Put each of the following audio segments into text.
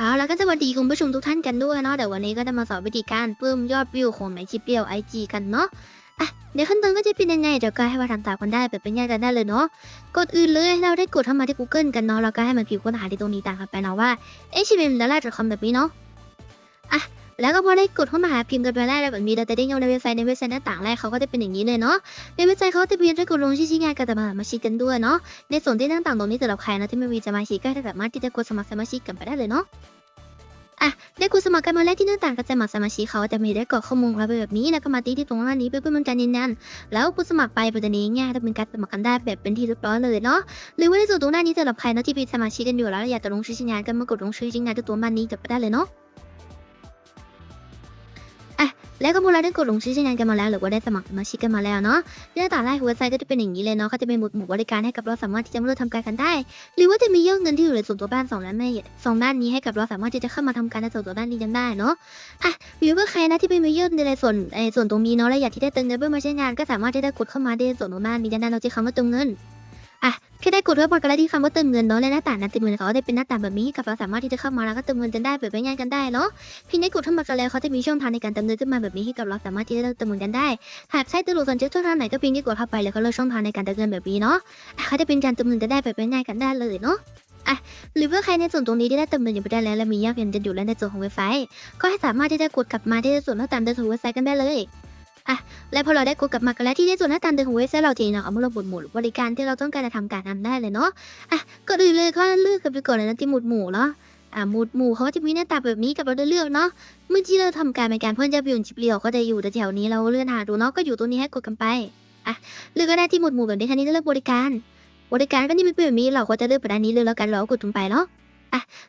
เอาแล้วก็สวัสดีคุณผู้ชมทุกท่านกันด้วยเนาะเดี๋ยววันนี้ก็จะมาสอนวิธีการเพิ่มยอดวิวของไมชิปเปียวไอจีกันเนาะอะเดี๋ยวขั้นตอนก็จะเป็นยังไงเดี๋ยวก็ให้มาทำตามกันได้แบบเป็นญายกันได้เลยเนาะกดอื่นเลยเราได้กดเข้ามาที่ Google กันเนาะแล้วก็ให้มันพิมพ์ค้นหาที่ตรงนี้ตามกันไปเนาะว่า h m m ดอลลาร์ .com แบบนี้เนาะอะ แล้วก็พอได้กดเข้ามาหาพิมพ์กันไปแรกแบบนี้เราจะได้เงาในเว็บไซต์ในเว็บไซต์หน้าต่างแรกเขาก็จะเป็นอย่างนี้เลยเนาะในเว็บไซต์เขาจะเพียงแค่กดลงชื่อชิ้นงานกันแต่มามาชิกกันด้วยเนาะในส่วนที่หน้าต่างตรงนี้สำหรับใครนะที่ไม่มีสมาชิกก็สามารถที่จะกดสมัครสมาชิกกันไปได้เลยเนาะอะได้กดสมัครกันมาแล้วที่หน้าต่างก็จะมาสมาชิกเขาจะมีได้กรอกข้อมูลเราไปแบบนี้แล้วก็มาตีที่ตรงหน้านี้เพื่อเป็นการยืนยันแล้วกดสมัครไปปัจจุบันนี้ง่ายจะเป็นการสมัครกันได้แบบเป็นที่เรียบร้อยเลยเนาะหรือว่าในส่วนตรงหน้านี้สำหรับใครนะที่เป็นสมาชิกกันอยู่แล้วอยากจะลงชื่อชิ้นงานก็มากดลงชื่อชิ้นงานที่ตัวมันนี้จะไปได้เลยเนาะ แล้วก็พอเราได้กดลงชื่อชิ้นงานกันมาแล้ว หรือว่าได้สมัครสมาชิกกันมาแล้วเนาะหน้าต่างแรกเว็บไซต์ก็จะเป็นอย่างนี้เลยเนาะเขาจะเป็นหมวดหมู่บริการให้กับเราสามารถที่จะมาร่มทำการกันได้ หรือว่าจะมียอดเงินที่อยู่ในส่วนตัวบ้านสองด้านแม่สองด้านนี้ให้กับเราสามารถที่จะเข้ามาทำการในส่วนตัวด้านนี้กันได้เนาะอะหรือว่าใครนะที่เป็นมียอดในส่วนในส่วนตรงนี้เนาะและอยากที่ได้เติมเงินเพื่อมาใช้งานก็สามารถที่จะกดเข้ามาในส่วนตรงด้านนี้ได้นหน้าเราจะคำว่าเติมเงิน อะแค่ได้กดเข้าไปกันแล้วที่คำว่าเติมเงินเนาะและหน้าต่างนั้นเติมเงินเขาได้เป็นหน้าต่างแบบนี้กับเราสามารถที่จะเข้ามาแล้วก็เติมเงินกันได้แบบง่ายๆกันได้เนาะพียงได้กดเข้ามากันแล้วเขาจะมีช่องทางในการเติมเงินขึ้นมาแบบนี้ให้กับเราสามารถที่จะเติมเงินกันได้หากใช้ตำรวจสนใจช่องทางไหนก็เพียงแค่กดเข้าไปแล้วก็เลือกช่องทางในการเติมเงินแบบนี้เนาะเขาจะเป็นการเติมเงินกันได้แบบง่ายๆกันได้เลยเนาะหรือว่าใครในส่วนตรงนี้ที่ได้เติมเงินอยู่ไปได้แล้วและมียอดเงินจะอยู่แล้วในส่วนของเว็บไซต์ ก็ให้สามารถที่จะกดกลับมาที่ส่วนหน้าตามเดิมของเว็บไซต์กันได้เลย อะและพอเราได้กดกลับมากันแล้วที่ในส่วนหน้าตามเดิมของเว็บไซต์เราทีเนาะเอามาลงบทหมู่หรือบริการที่เราต้องการจะทำการทำได้เลยเนาะอะก็อื่นเลยก็เลือกกันไปก่อนเลยนะที่หมวดหมู่เนาะอะหมวดหมู่เขาจะมีหน้าตาแบบนี้กับเราได้เลือกเนาะเมื่อที่เราทำการในการเพิ่มยอดวิวจิบเลียวก็จะอยู่แถวๆนี้เราเลื่อนหาดูเนาะก็อยู่ตรงนี้ให้กดกันไปอะเลือกก็ได้ที่หมวดหมู่แบบนี้คันนี้เลือกบริการ บริการก็นี่เป็นแบบนี้เราก็จะเลือกไปด้านนี้เลยแล้วกันเราก็กดลงไปเนาะ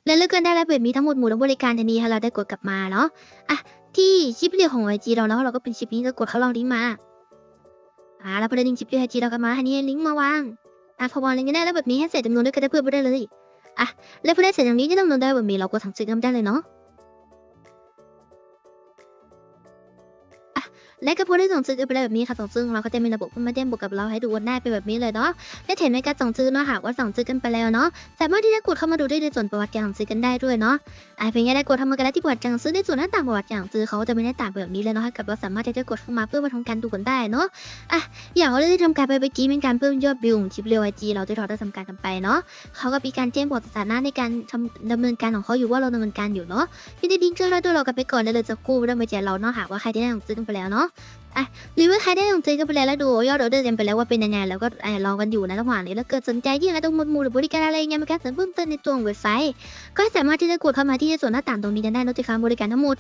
และเลือกกันได้แล้วแบบนี้ทั้งหมดหมู่และบริการทันทีค่ะเราได้กดกลับมาเนาะอะ ที่ชิปเรียของไอจีเราเนาะเราก็เป็นชิปนี้จะกดเขาลองลิงก์มาอ่าแล้วพอได้ลิงก์ชิปเรียไอจีเรากันมาทีนี้ลิงก์มาวางอะพอวางลิงก์ได้แล้วแบบนี้ให้เสร็จำนวนด้วยกันได้เพื่อนไปได้เลยอะแล้วพอได้เสร็จอย่างนี้ที่จำนวนได้แบบนี้เราก็สั่งซื้อกันได้เลยเนาะ และก็พอได้สั่งซื้อกันไปได้แบบนี้ค่ะสั่งซื้อของเราก็จะมีระบบขึ้นมาแจ้งบอกกับเราให้ดูกันได้เป็นแบบนี้เลยเนาะและแถมในการสั่งซื้อเนาะหากว่าสั่งซื้อกันไปแล้วเนาะสามารถที่จะกดเข้ามาดูได้ในส่วนประวัติการสั่งซื้อกันได้ด้วยเนาะไอเพียงแค่ได้กดทำมากันแล้วที่ประวัติการสั่งซื้อในส่วนหน้าต่างประวัติการสั่งซื้อเขาจะมีหน้าต่างแบบนี้เลยเนาะกับเราสามารถที่จะกดเข้ามาเพื่อมาทำการดูกันได้เนาะอะอย่างเราได้ทำการไปเมื่อกี้เป็นการเพิ่มยอดวิวของชิปเรียวไอจีเราที่เราได้ทำการกันไปเนาะเขาก็มีการแจ้งบอกสถานะในการทำดำเนินการของเขาอยู่ว่าเราดำเนินการอยู่เนาะที่ได้ลิงเชื่อเราด้วยเรากันไปก่อนได้เลยจะกู้ไม่ต้องไปแจกเราเนาะหากว่าใครที่ได้สั่งซื้อกันไปแล้วเนาะหรือว่าใครได้ลงซื้กันไปแล้วแล้วดูยอดออเดอร์กันไปแล้วว่าเป็นยังไงแล้วก็อ่อลองกันอยู่นะระหว่างนี้แล้วเกิดสนใจที่อยากจะตรงหมดหมู่หรือบริการอะไรเงี้ยมาการเสริมเพิ่มเติมในตัวเว็บไซต์ ก็สามารถที่จะกดเข้ามาที่ส่วนหน้าต่างตรงนี้จะได้โน้ติฟิเคชันบริการทั้งหมด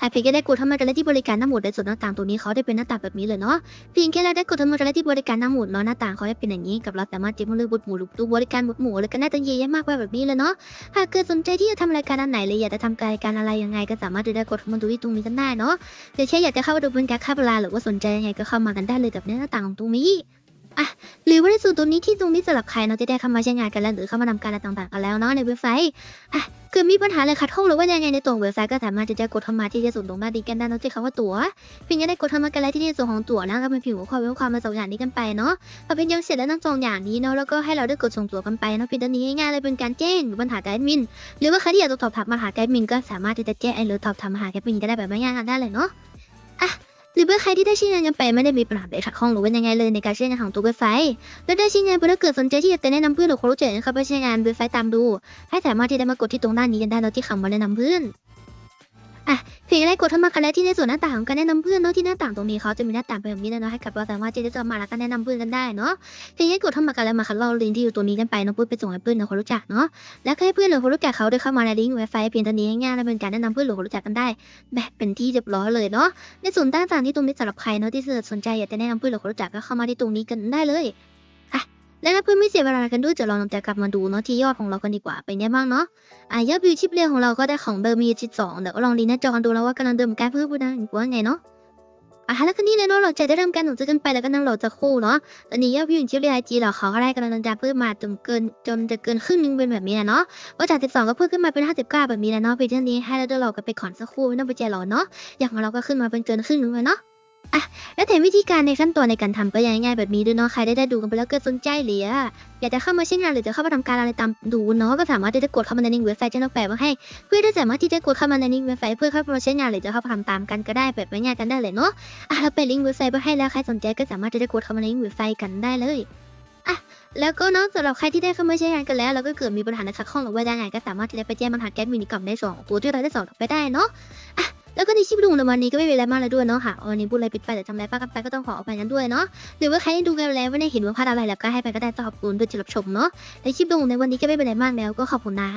ถ้าเพียงแค่ได้กดเข้ามากันแล้วที่บริการทั้งหมดในส่วนหน้าต่างตรงนี้เขาได้เป็นหน้าต่างแบบนี้เลยเนาะเพียงแค่เราได้กดเข้ามากันแล้วที่บริการทั้งหมดเนาะหน้าต่างเขาจะเป็นอย่างนี้กับเราสามารถจิ้มเลือกบทหมู่หรือดูบริการบทหมู่อะไรก็น่าจะเยอะแยะมากมาแบบนี้เลยเนาะหากเกิดสนใจที่จะทำรายการอันไหนเลยอยากจะทำรายการอะไรยังไงก็สามารถที่จะกดเข้ามาดูที่ตรงนี้กันได้เนาะหรือแค่อยากจะเข้ามาดูเป็นการค่าเวลาหรือว่าสนใจยังไงก็เข้ามากันได้เลยกับหน้าต่างของตรงนี้ อะหรือว่าในส่วนตรงนี้ที่ตรงนี้สำหรับใครเนาะที่ได้เข้ามาใช้งานกันแล้วหรือเข้ามาทำการอะไรต่างๆกันแล้วเนาะในเว็บไซต์อะเกิดมีปัญหาอะไรขัดข้องหรือว่ายังไงในตัวเว็บไซต์ก็สามารถจะกดเข้ามาที่จะส่วนตรงหน้าดีกันได้เนาะที่คำว่าตั๋วเพียงแค่ได้กดเข้ามากันแล้วที่ในส่วนของตั๋วนะก็เป็นผิวข้อเว็บความมาสองอย่างนี้กันไปเนาะพอเป็นยังเสร็จแล้วทั้งสองอย่างนี้เนาะแล้วก็ให้เราได้กดส่งตั๋วกันไปเนาะเพียงเท่านี้ง่ายๆเลยเป็นการแจ้งปัญหากับแอดมิน หรือว่าใครที่อยากจะสอบถามมาหาแอดมินก็สามารถที่จะแจ้งหรือสอบถามมาหาแอดมินก็ได้แบบไม่ยากกันได้เลยเนาะ หรือเมื่อใครที่ได้ชิ้นงานกันไปไม่ได้มีปัญหาใดขัดข้องหรือว่ายังไงเลยในการใช้งานของตัวเว็บไซต์และได้ชิ้นงานเพื่อเกิดสนใจที่จะแนะนำเพื่อนหรือคนรู้จักนะครับไปใช้งานเว็บไซต์ตามดู ให้สามารถที่จะมากดที่ตรงด้านนี้กันได้แล้วที่คำว่าแนะนำเพื่อน อะเพียงแค่ได้กดเข้ามากันแล้วที่ในส่วนหน้าต่างของการแนะนำเพื่อนเนาะที่หน้าต่างตรงนี้เขาจะมีหน้าต่างเป็นแบบนี้เลยเนาะให้กับเราสามารถที่จะมาแล้วก็แนะนำเพื่อนกันได้เนาะเพียงแค่กดเข้ามากันแล้วมาคัดลอกลิงก์ที่อยู่ตรงนี้กันไปเนาะเพื่อไปส่งให้เพื่อนหรือคนรู้จักเนาะแล้วก็ให้เพื่อนหรือคนรู้จักเขาได้เข้ามาในลิงก์เว็บไซต์เพียงเท่านี้ง่ายๆและเป็นการแนะนำเพื่อนหรือคนรู้จักกันได้ แบบเป็นที่เรียบร้อยเลยเนาะในส่วนต่างๆที่ตรงนี้สำหรับใครเนาะที่สนใจอยากจะแนะนำเพื่อนหรือคนรู้จักก็เข้ามาที่ตรงนี้กันได้เลย และถ้าเพื่อนไม่เสียเวลากันด้วยจะลองนำแต่กลับมาดูเนาะที่ยอดของเรากันดีกว่า เป็นไงบ้างเนาะอะยอดวิวชิปเรียงของเราก็ได้ของเบอร์มีจิตสองเดี๋ยวก็ลองดีหน้าจอกันดูแล้วว่ากำลังเดิมการเพิ่มพูดนะว่าไงเนาะอะแล้วก็นี่เลยเนาะเราจะได้เริ่มการหนุนซื้อกันไปแล้วก็นั่งโหลดจะคู่เนาะตอนนี้ยอดวิวชิปเรียงไอจีเราเขาก็ได้กำลังจะเพิ่มมาจนเกินจนจะเกินครึ่งนึงเป็นแบบนี้นะเนาะว่าจาก12 ก็เพิ่มขึ้นมาเป็น 59 แบบนี้แล้วเนาะเพจนี้ให้เราได้รอกันไปก่อนสักครู่ไม่ต้องไปใจร้อนเนาะอย่างของเราก็ขึ้นมาเป็นเกินครึ่งนึงเลยเนาะ อะแล้วแถมวิธีการในขั้นตอนในการทำก็ง่ายแบบนี้ด้วยเนาะใครได้ได้ดูกันไปแล้วเกิดสนใจหรืออยากจะเข้ามาใช้งานหรือจะเข้ามาทำการอะไรตามดูเนาะก็สามารถที่จะกดเข้ามาในลิงก์เว็บไซต์ที่เราแปะไว้ให้ เพื่อที่จะสามารถที่จะกดเข้ามาในลิงก์เว็บไซต์เพื่อเข้ามาใช้งานหรือจะเข้ามาทำตามกันก็ได้แบบง่ายๆกันได้เลยเนาะอะเราไปลิงก์เว็บไซต์ไว้ให้แล้วใครสนใจก็สามารถที่จะกดเข้ามาในลิงก์เว็บไซต์กันได้เลยอะแล้วก็เนาะสำหรับใครที่ได้เข้ามาใช้งานกันแล้วแล้วก็เกิดมีปัญหาในขัดข้องหรือว่ายังไงก็สามารถที่จะไปแจ้งปัญหาแก๊สมินิกรรมได้สองตัวที่เราได้สอนไปได้เนาะอะ แล้วก็ในคลิปดูในวันนี้ก็ไม่มีอะไรมากเลยด้วยเนาะค่ะวันนี้พูดอะไรปิดไปแต่ทำอะไรป้ากันไปก็ต้องขออภัยนั้นด้วยเนาะหรือว่าใครที่ดูกันแล้วไม่ได้เห็นว่าพลาดอะไรแล้วก็ให้ไปก็ได้ต้องขอบคุณด้วยที่รับชมเนาะในคลิปดูในวันนี้ก็ไม่เป็นไรมากแล้วก็ขอบคุณนะ